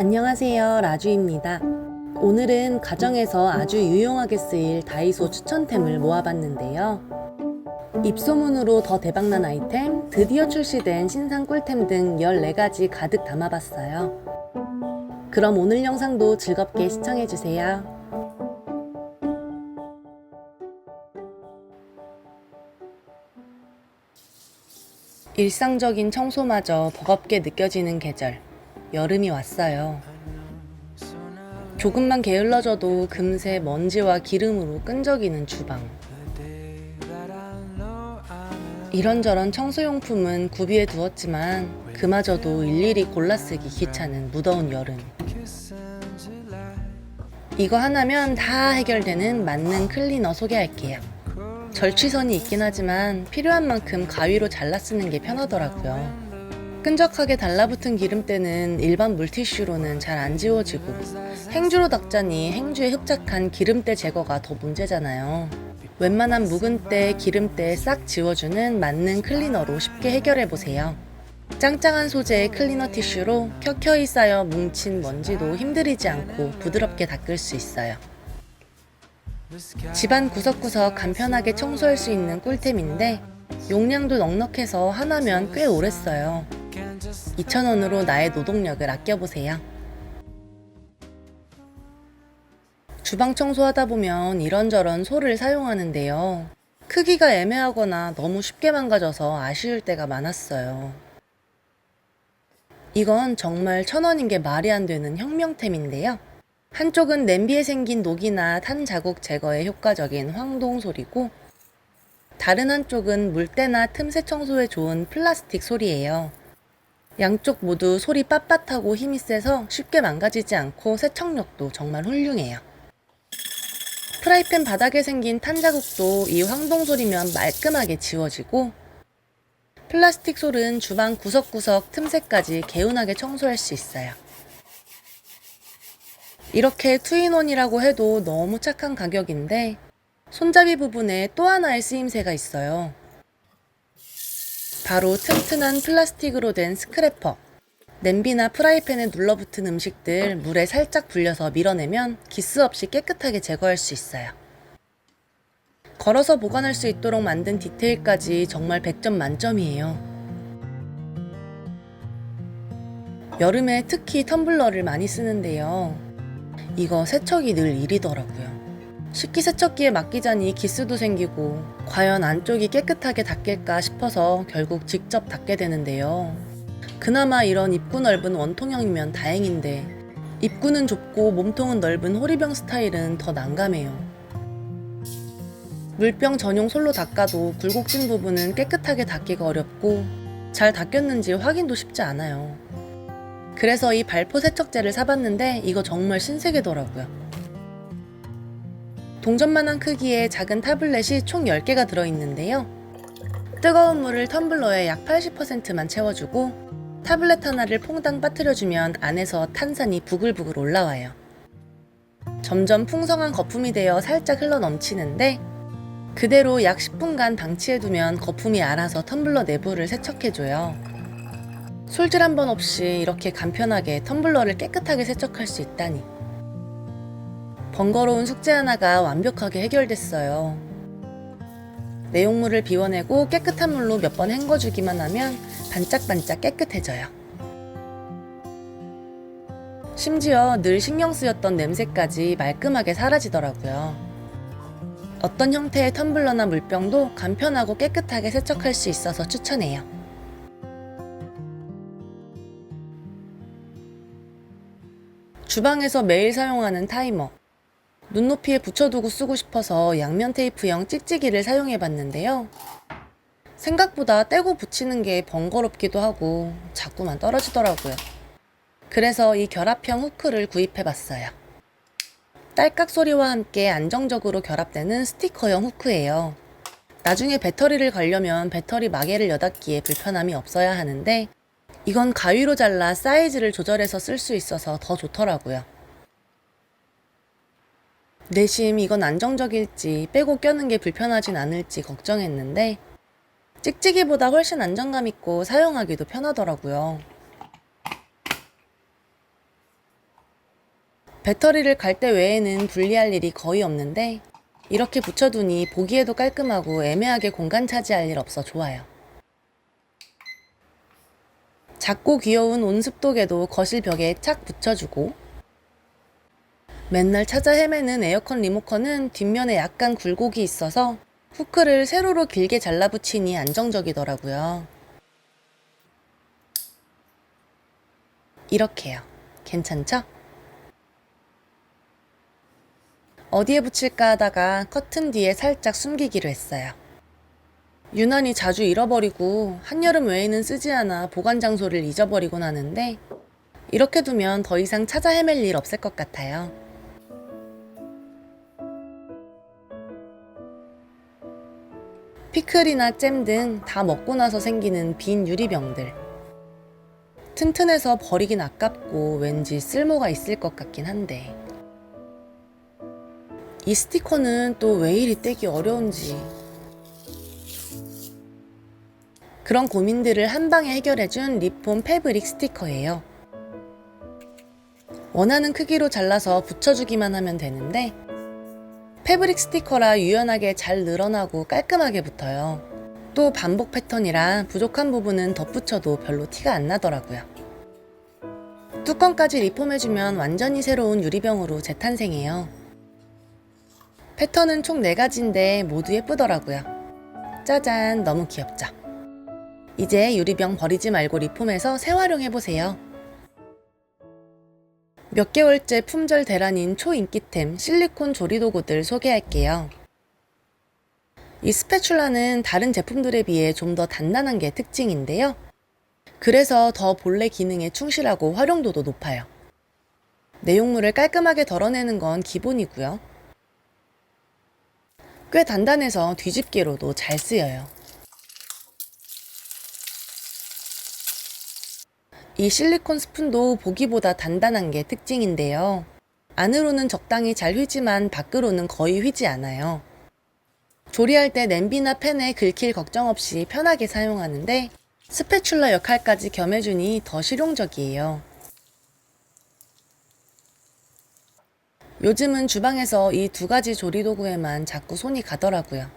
안녕하세요. 라주입니다. 오늘은 가정에서 아주 유용하게 쓰일 다이소 추천템을 모아봤는데요. 입소문으로 더 대박난 아이템, 드디어 출시된 신상 꿀템 등 14가지 가득 담아봤어요. 그럼 오늘 영상도 즐겁게 시청해주세요. 일상적인 청소마저 버겁게 느껴지는 계절. 여름이 왔어요. 조금만 게을러져도 금세 먼지와 기름으로 끈적이는 주방. 이런저런 청소용품은 구비해 두었지만 그마저도 일일이 골라 쓰기 귀찮은 무더운 여름. 이거 하나면 다 해결되는 맞는 클리너 소개할게요. 절취선이 있긴 하지만 필요한 만큼 가위로 잘라 쓰는 게 편하더라고요. 끈적하게 달라붙은 기름때는 일반 물티슈로는 잘 안 지워지고 행주로 닦자니 행주에 흡착한 기름때 제거가 더 문제잖아요. 웬만한 묵은 때, 기름때 싹 지워주는 맞는 클리너로 쉽게 해결해보세요. 짱짱한 소재의 클리너 티슈로 켜켜이 쌓여 뭉친 먼지도 힘들이지 않고 부드럽게 닦을 수 있어요. 집안 구석구석 간편하게 청소할 수 있는 꿀템인데 용량도 넉넉해서 하나면 꽤 오래 써요. 2,000원으로 나의 노동력을 아껴보세요. 주방 청소하다 보면 이런저런 소를 사용하는데요. 크기가 애매하거나 너무 쉽게 망가져서 아쉬울 때가 많았어요. 이건 정말 천 원인 게 말이 안 되는 혁명템인데요. 한쪽은 냄비에 생긴 녹이나 탄 자국 제거에 효과적인 황동솔이고, 다른 한쪽은 물때나 틈새 청소에 좋은 플라스틱 솔이에요. 양쪽 모두 솔이 빳빳하고 힘이 세서 쉽게 망가지지 않고 세척력도 정말 훌륭해요. 프라이팬 바닥에 생긴 탄 자국도 이 황동 솔이면 말끔하게 지워지고 플라스틱 솔은 주방 구석구석 틈새까지 개운하게 청소할 수 있어요. 이렇게 투인원이라고 해도 너무 착한 가격인데 손잡이 부분에 또 하나의 쓰임새가 있어요. 바로 튼튼한 플라스틱으로 된 스크래퍼. 냄비나 프라이팬에 눌러붙은 음식들 물에 살짝 불려서 밀어내면 기스 없이 깨끗하게 제거할 수 있어요. 걸어서 보관할 수 있도록 만든 디테일까지 정말 100점 만점이에요. 여름에 특히 텀블러를 많이 쓰는데요. 이거 세척이 늘 일이더라고요. 식기세척기에 맡기자니 기스도 생기고 과연 안쪽이 깨끗하게 닦일까 싶어서 결국 직접 닦게 되는데요. 그나마 이런 입구 넓은 원통형이면 다행인데 입구는 좁고 몸통은 넓은 호리병 스타일은 더 난감해요. 물병 전용 솔로 닦아도 굴곡진 부분은 깨끗하게 닦기가 어렵고 잘 닦였는지 확인도 쉽지 않아요. 그래서 이 발포 세척제를 사봤는데 이거 정말 신세계더라고요. 동전만한 크기의 작은 타블렛이 총 10개가 들어있는데요. 뜨거운 물을 텀블러에 약 80%만 채워주고 타블렛 하나를 퐁당 빠뜨려주면 안에서 탄산이 부글부글 올라와요. 점점 풍성한 거품이 되어 살짝 흘러 넘치는데 그대로 약 10분간 방치해두면 거품이 알아서 텀블러 내부를 세척해줘요. 솔질 한 번 없이 이렇게 간편하게 텀블러를 깨끗하게 세척할 수 있다니. 번거로운 숙제 하나가 완벽하게 해결됐어요. 내용물을 비워내고 깨끗한 물로 몇 번 헹궈주기만 하면 반짝반짝 깨끗해져요. 심지어 늘 신경 쓰였던 냄새까지 말끔하게 사라지더라고요. 어떤 형태의 텀블러나 물병도 간편하고 깨끗하게 세척할 수 있어서 추천해요. 주방에서 매일 사용하는 타이머. 눈높이에 붙여두고 쓰고 싶어서 양면 테이프형 찍찍이를 사용해 봤는데요. 생각보다 떼고 붙이는 게 번거롭기도 하고 자꾸만 떨어지더라고요. 그래서 이 결합형 후크를 구입해 봤어요. 딸깍 소리와 함께 안정적으로 결합되는 스티커형 후크예요. 나중에 배터리를 걸려면 배터리 마개를 여닫기에 불편함이 없어야 하는데 이건 가위로 잘라 사이즈를 조절해서 쓸 수 있어서 더 좋더라고요. 내심 이건 안정적일지 빼고 껴는 게 불편하진 않을지 걱정했는데 찍찍이보다 훨씬 안정감 있고 사용하기도 편하더라고요. 배터리를 갈 때 외에는 분리할 일이 거의 없는데 이렇게 붙여두니 보기에도 깔끔하고 애매하게 공간 차지할 일 없어 좋아요. 작고 귀여운 온습도계도 거실 벽에 착 붙여주고 맨날 찾아 헤매는 에어컨 리모컨은 뒷면에 약간 굴곡이 있어서 후크를 세로로 길게 잘라 붙이니 안정적이더라고요. 이렇게요. 괜찮죠? 어디에 붙일까 하다가 커튼 뒤에 살짝 숨기기로 했어요. 유난히 자주 잃어버리고 한여름 외에는 쓰지 않아 보관 장소를 잊어버리곤 하는데 이렇게 두면 더 이상 찾아 헤맬 일 없을 것 같아요. 피클이나 잼 등 다 먹고 나서 생기는 빈 유리병들. 튼튼해서 버리긴 아깝고 왠지 쓸모가 있을 것 같긴 한데. 이 스티커는 또 왜 이리 떼기 어려운지. 그런 고민들을 한 방에 해결해준 리폼 패브릭 스티커예요. 원하는 크기로 잘라서 붙여주기만 하면 되는데, 패브릭 스티커라 유연하게 잘 늘어나고 깔끔하게 붙어요. 또 반복 패턴이라 부족한 부분은 덧붙여도 별로 티가 안 나더라고요. 뚜껑까지 리폼해주면 완전히 새로운 유리병으로 재탄생해요. 패턴은 총 4가지인데 모두 예쁘더라고요. 짜잔, 너무 귀엽죠? 이제 유리병 버리지 말고 리폼해서 재활용해보세요. 몇 개월째 품절 대란인 초인기템 실리콘 조리도구들 소개할게요. 이 스패츌라는 다른 제품들에 비해 좀 더 단단한 게 특징인데요. 그래서 더 본래 기능에 충실하고 활용도도 높아요. 내용물을 깔끔하게 덜어내는 건 기본이고요. 꽤 단단해서 뒤집개로도 잘 쓰여요. 이 실리콘 스푼도 보기보다 단단한 게 특징인데요. 안으로는 적당히 잘 휘지만 밖으로는 거의 휘지 않아요. 조리할 때 냄비나 팬에 긁힐 걱정 없이 편하게 사용하는데 스패츌라 역할까지 겸해주니 더 실용적이에요. 요즘은 주방에서 이 두 가지 조리 도구에만 자꾸 손이 가더라고요.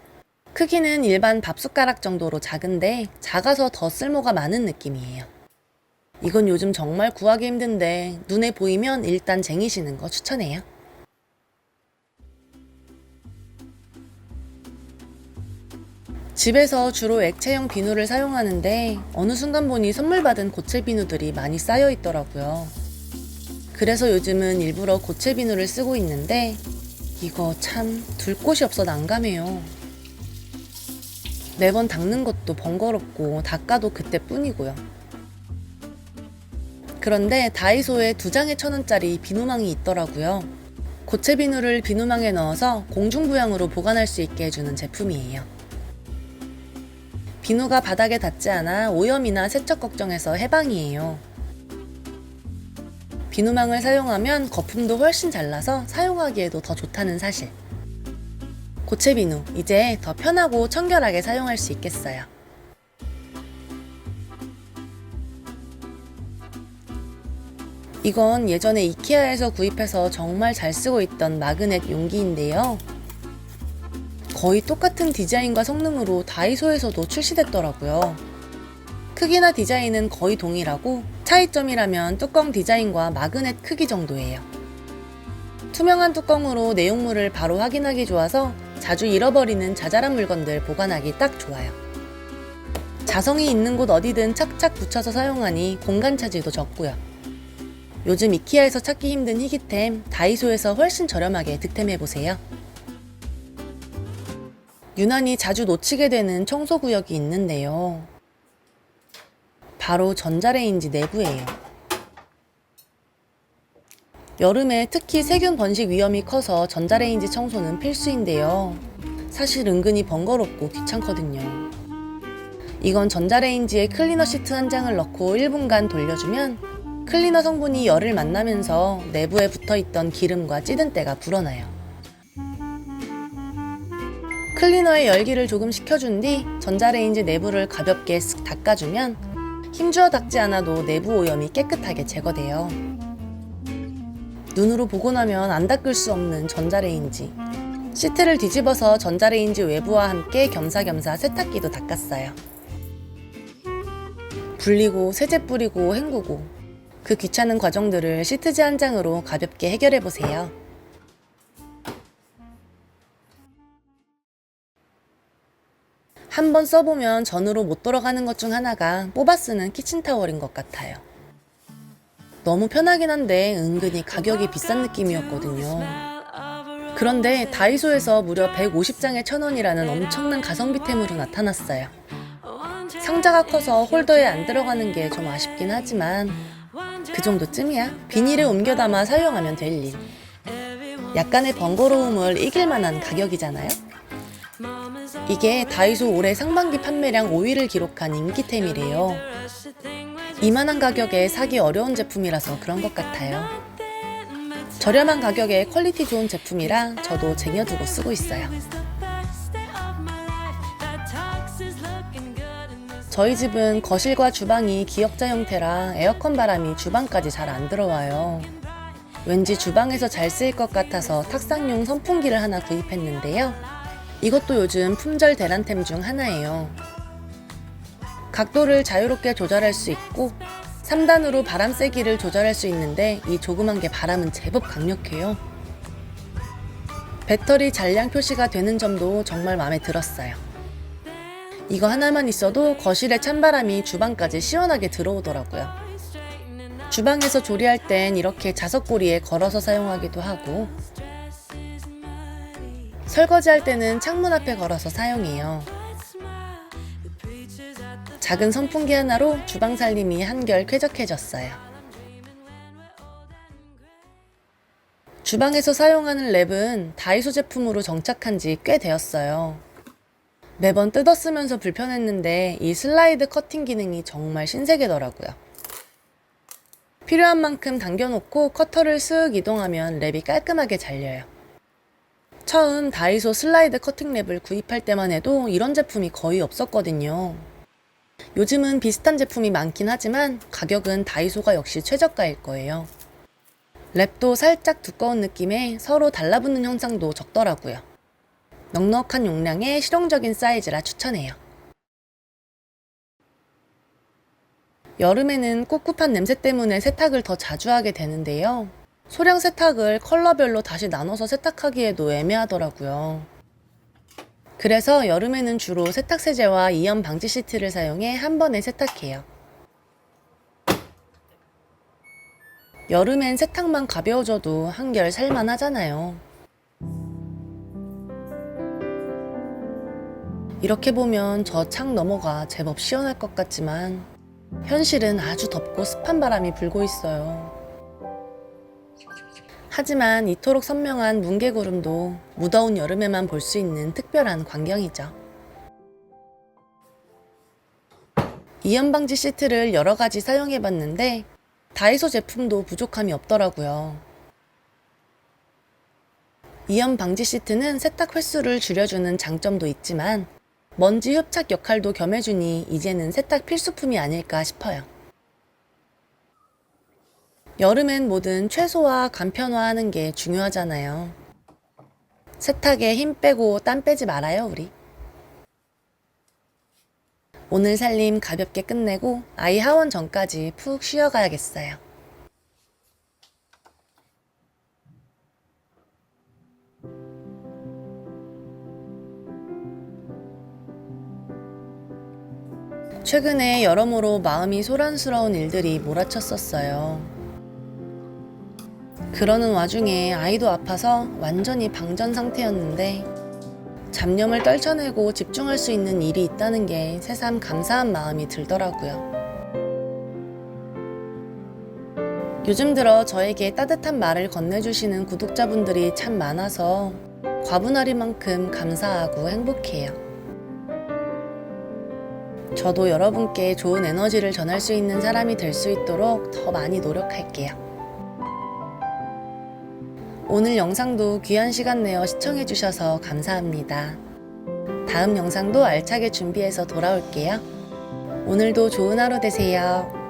크기는 일반 밥숟가락 정도로 작은데 작아서 더 쓸모가 많은 느낌이에요. 이건 요즘 정말 구하기 힘든데 눈에 보이면 일단 쟁이시는 거 추천해요. 집에서 주로 액체형 비누를 사용하는데 어느 순간 보니 선물 받은 고체 비누들이 많이 쌓여 있더라고요. 그래서 요즘은 일부러 고체 비누를 쓰고 있는데 이거 참 둘 곳이 없어 난감해요. 매번 닦는 것도 번거롭고 닦아도 그때뿐이고요. 그런데 다이소에 두 장에 천 원짜리 비누망이 있더라고요. 고체 비누를 비누망에 넣어서 공중부양으로 보관할 수 있게 해주는 제품이에요. 비누가 바닥에 닿지 않아 오염이나 세척 걱정에서 해방이에요. 비누망을 사용하면 거품도 훨씬 잘 나서 사용하기에도 더 좋다는 사실. 고체 비누, 이제 더 편하고 청결하게 사용할 수 있겠어요. 이건 예전에 이케아에서 구입해서 정말 잘 쓰고 있던 마그넷 용기인데요. 거의 똑같은 디자인과 성능으로 다이소에서도 출시됐더라고요. 크기나 디자인은 거의 동일하고 차이점이라면 뚜껑 디자인과 마그넷 크기 정도예요. 투명한 뚜껑으로 내용물을 바로 확인하기 좋아서 자주 잃어버리는 자잘한 물건들 보관하기 딱 좋아요. 자성이 있는 곳 어디든 착착 붙여서 사용하니 공간 차지도 적고요. 요즘 이키아에서 찾기 힘든 희귀템 다이소에서 훨씬 저렴하게 득템해보세요. 유난히 자주 놓치게 되는 청소 구역이 있는데요. 바로 전자레인지 내부예요. 여름에 특히 세균 번식 위험이 커서 전자레인지 청소는 필수인데요. 사실 은근히 번거롭고 귀찮거든요. 이건 전자레인지에 클리너 시트 한 장을 넣고 1분간 돌려주면 클리너 성분이 열을 만나면서 내부에 붙어 있던 기름과 찌든 때가 불어나요. 클리너의 열기를 조금 식혀준 뒤 전자레인지 내부를 가볍게 쓱 닦아주면 힘주어 닦지 않아도 내부 오염이 깨끗하게 제거돼요. 눈으로 보고 나면 안 닦을 수 없는 전자레인지. 시트를 뒤집어서 전자레인지 외부와 함께 겸사겸사 세탁기도 닦았어요. 불리고 세제 뿌리고 헹구고 그 귀찮은 과정들을 시트지 한 장으로 가볍게 해결해 보세요. 한번 써보면 전으로 못 돌아가는 것 중 하나가 뽑아 쓰는 키친타월인 것 같아요. 너무 편하긴 한데 은근히 가격이 비싼 느낌이었거든요. 그런데 다이소에서 무려 150장에 1000원이라는 엄청난 가성비템으로 나타났어요. 상자가 커서 홀더에 안 들어가는 게 좀 아쉽긴 하지만 그 정도쯤이야. 비닐에 옮겨 담아 사용하면 될 일. 약간의 번거로움을 이길 만한 가격이잖아요. 이게 다이소 올해 상반기 판매량 5위를 기록한 인기템이래요. 이만한 가격에 사기 어려운 제품이라서 그런 것 같아요. 저렴한 가격에 퀄리티 좋은 제품이라 저도 쟁여두고 쓰고 있어요. 저희 집은 거실과 주방이 기역자 형태라 에어컨 바람이 주방까지 잘 안 들어와요. 왠지 주방에서 잘 쓰일 것 같아서 탁상용 선풍기를 하나 구입했는데요. 이것도 요즘 품절 대란템 중 하나예요. 각도를 자유롭게 조절할 수 있고 3단으로 바람 세기를 조절할 수 있는데 이 조그만 게 바람은 제법 강력해요. 배터리 잔량 표시가 되는 점도 정말 마음에 들었어요. 이거 하나만 있어도 거실에 찬바람이 주방까지 시원하게 들어오더라고요. 주방에서 조리할 땐 이렇게 자석고리에 걸어서 사용하기도 하고 설거지할 때는 창문 앞에 걸어서 사용해요. 작은 선풍기 하나로 주방 살림이 한결 쾌적해졌어요. 주방에서 사용하는 랩은 다이소 제품으로 정착한 지 꽤 되었어요. 매번 뜯어 쓰면서 불편했는데 이 슬라이드 커팅 기능이 정말 신세계더라고요. 필요한 만큼 당겨놓고 커터를 쓱 이동하면 랩이 깔끔하게 잘려요. 처음 다이소 슬라이드 커팅 랩을 구입할 때만 해도 이런 제품이 거의 없었거든요. 요즘은 비슷한 제품이 많긴 하지만 가격은 다이소가 역시 최저가일 거예요. 랩도 살짝 두꺼운 느낌에 서로 달라붙는 현상도 적더라고요. 넉넉한 용량의 실용적인 사이즈라 추천해요. 여름에는 꿉꿉한 냄새 때문에 세탁을 더 자주 하게 되는데요. 소량 세탁을 컬러별로 다시 나눠서 세탁하기에도 애매하더라고요. 그래서 여름에는 주로 세탁세제와 이염 방지 시트를 사용해 한 번에 세탁해요. 여름엔 세탁만 가벼워져도 한결 살만하잖아요. 이렇게 보면 저 창 너머가 제법 시원할 것 같지만 현실은 아주 덥고 습한 바람이 불고 있어요. 하지만 이토록 선명한 뭉게구름도 무더운 여름에만 볼 수 있는 특별한 광경이죠. 이염 방지 시트를 여러 가지 사용해 봤는데 다이소 제품도 부족함이 없더라고요. 이염 방지 시트는 세탁 횟수를 줄여주는 장점도 있지만 먼지 흡착 역할도 겸해주니 이제는 세탁 필수품이 아닐까 싶어요. 여름엔 뭐든 최소화, 간편화하는 게 중요하잖아요. 세탁에 힘 빼고 땀 빼지 말아요, 우리. 오늘 살림 가볍게 끝내고 아이 하원 전까지 푹 쉬어가야겠어요. 최근에 여러모로 마음이 소란스러운 일들이 몰아쳤었어요. 그러는 와중에 아이도 아파서 완전히 방전 상태였는데 잡념을 떨쳐내고 집중할 수 있는 일이 있다는 게 새삼 감사한 마음이 들더라고요. 요즘 들어 저에게 따뜻한 말을 건네주시는 구독자분들이 참 많아서 과분하리만큼 감사하고 행복해요. 저도 여러분께 좋은 에너지를 전할 수 있는 사람이 될 수 있도록 더 많이 노력할게요. 오늘 영상도 귀한 시간 내어 시청해주셔서 감사합니다. 다음 영상도 알차게 준비해서 돌아올게요. 오늘도 좋은 하루 되세요.